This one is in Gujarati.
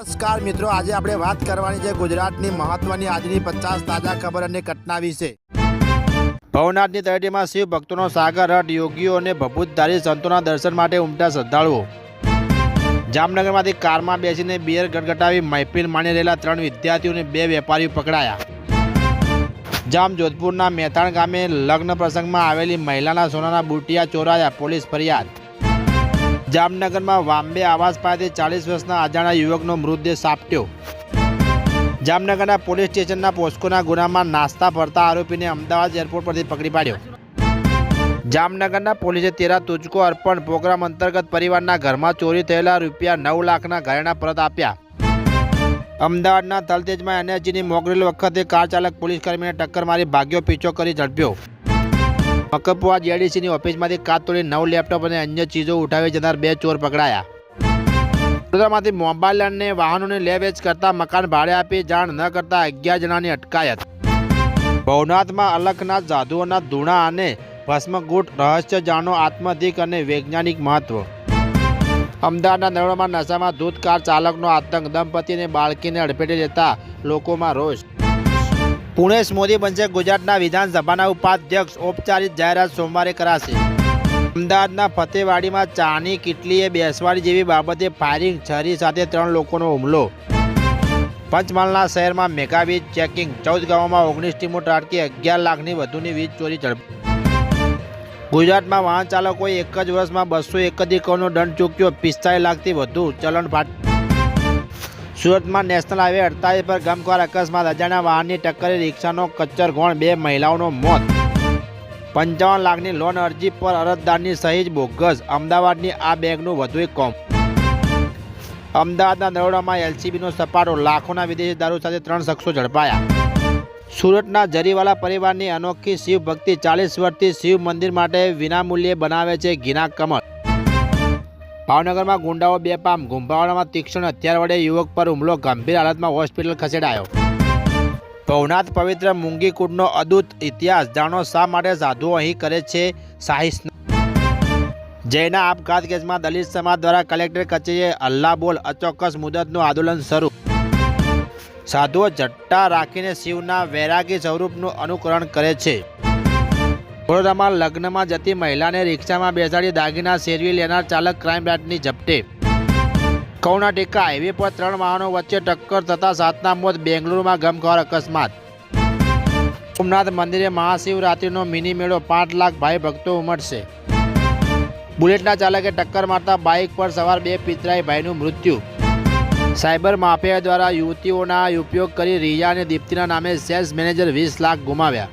નમસ્કાર મિત્રો, આજે આપણે વાત કરવાની છે ગુજરાતની મહત્વની આજની પચાસ તાજા ખબર અને ઘટના વિશે. ભવનાથની તળેટીમાં શિવ ભક્તોનો સાગર હટ, યોગીઓ અને ભભૂતધારી સંતોના દર્શન માટે ઉમટા શ્રદ્ધાળુઓ. જામનગરમાંથી કારમાં બેસીને બિયર ગટગટાવી મહેફિલ માણી રહેલા ત્રણ વિદ્યાર્થીઓને બે વેપારીઓ પકડાયા. જામ જોધપુરના મેથાણ ગામે લગ્ન પ્રસંગમાં આવેલી મહિલાના સોનાના બુટિયા ચોરાયા, પોલીસ ફરિયાદ. જામનગરમાં વાંબે આવાસ પાસે ચાલીસ વર્ષના અજાણા યુવકનો મૃતદેહ સાપટ્યો. જામનગરના પોલીસ સ્ટેશનના પોસ્કોના ગુનામાં નાસ્તા ફરતા આરોપીને અમદાવાદ એરપોર્ટ પરથી પકડી પાડ્યો. જામનગરના પોલીસે તેરા તુજકો અર્પણ પ્રોગ્રામ અંતર્ગત પરિવારના ઘરમાં ચોરી થયેલા રૂપિયા નવ લાખના ઘરેણા પરત આપ્યા. અમદાવાદના તલતેજમાં એનએચની મોકરેલ વખતે કાર ચાલક પોલીસકર્મીને ટક્કર મારી ભાગ્યો, પીછો કરી ઝડપ્યો. મકપુઆ જેડીસીની ઓફિસમાંથી કાચ તોડી નવ લેપટોપ અને અન્ય ચીજો ઉઠાવી જનાર બે ચોર પકડાયા. વડોદરામાંથી મોબાઈલ અને વાહનોની લે વેચ કરતા મકાન ભાડે આપી જાણ ન કરતા અગિયાર જણાની અટકાયત. ભવનાથમાં અલખનાથ જાદુઓના ધૂણા અને ભસ્મગુટ રહસ્ય જાણો આત્મધિક અને વૈજ્ઞાનિક મહત્વ. અમદાવાદના નરોડામાં નશામાં ધૂત કાર ચાલકનો આતંક દંપતી અને બાળકીને અડફેટે લેતા લોકોમાં રોષ. પુણેશ મોદી બનશે ગુજરાતના વિધાનસભાના ઉપાધ્યક્ષ. ઔપચારિક જાહેરાત સોમવારે કરાશે. અમદાવાદના ફતેવાડીમાં ચાની કિટલીએ બેસવાડી જેવી બાબતે ફાયરિંગ, છરી સાથે ત્રણ લોકોનો હુમલો. પંચમહાલના શહેરમાં મેગા વીજ ચેકિંગ. ચૌદ ગામોમાં ઓગણીસ ટીમો ટાટકી અગિયાર લાખની વધુની વીજ ચોરી ઝડપી. ગુજરાતમાં વાહન ચાલકોએ એક જ વર્ષમાં બસો એકત્રીસ કરોડનો દંડ ચૂક્યો પિસ્તાલીસ લાખથી વધુ ચલણ ફાટ સુરતમાં નેશનલ હાઈવે અડતાલીસ પર ગમખ્વાર અકસ્માત. અજાણ્યા વાહનની ટક્કરે રિક્ષાનો કચ્ચર ગોણ બે મહિલાઓનો મોત. પંચાવન લાખની લોન અરજી પર અરજદારની સહી જ બોગસ. અમદાવાદની આ બેગનું વધુ એક કોમ. અમદાવાદના નરોડામાં એલસીબીનો સપાટો. લાખોના વિદેશી દારૂ સાથે ત્રણ શખ્સો ઝડપાયા. સુરતના જરીવાલા પરિવારની અનોખી શિવ ભક્તિ ચાલીસ વર્ષથી શિવ મંદિર માટે વિનામૂલ્યે બનાવે છે ઘીના કમળ. ભાવનગરમાં ગુંડાઓ બે પામ, ગુંભાવાડામાં તીક્ષ્ણ હથિયાર વડે યુવક પર હુમલો, ગંભીર હાલતમાં હોસ્પિટલ ખસેડાયો ભવનાથ પવિત્ર મુંગીકુંડનો અદૂત ઇતિહાસ જાણો શા માટે સાધુઓ અહીં કરે છે શાહી સ્નાન. જયના આપઘાત કેસમાં દલિત સમાજ દ્વારા કલેક્ટર કચેરીએ અલ્લાહ બોલ અચોક્કસ મુદતનું આંદોલન શરૂ સાધુઓ જટ્ટા રાખીને શિવના વૈરાગી સ્વરૂપનું અનુકરણ કરે છે વડોદરામાં લગ્નમાં જતી મહિલાને રિક્ષામાં બેસાડી દાગીના શેરવી લેનાર ચાલક ક્રાઇમ બ્રાન્ચની ઝપટે કૌના ટેકા હાઈવે પર ત્રણ વાહનો વચ્ચે ટક્કર થતા સાતના મોત, બેંગલુરુમાં ગમખવાર અકસ્માત. સોમનાથ મંદિરે મહાશિવરાત્રિનો મિની મેળો, પાંચ લાખ ભાઈ ભક્તો ઉમટશે. બુલેટના ચાલકે ટક્કર મારતા બાઇક પર સવાર બે પિતરાઈ ભાઈનું મૃત્યુ. સાયબર માફિયા દ્વારા યુવતીઓના ઉપયોગ કરી રિયા અને દીપ્તિના નામે સેલ્સ મેનેજર વીસ લાખ ગુમાવ્યા.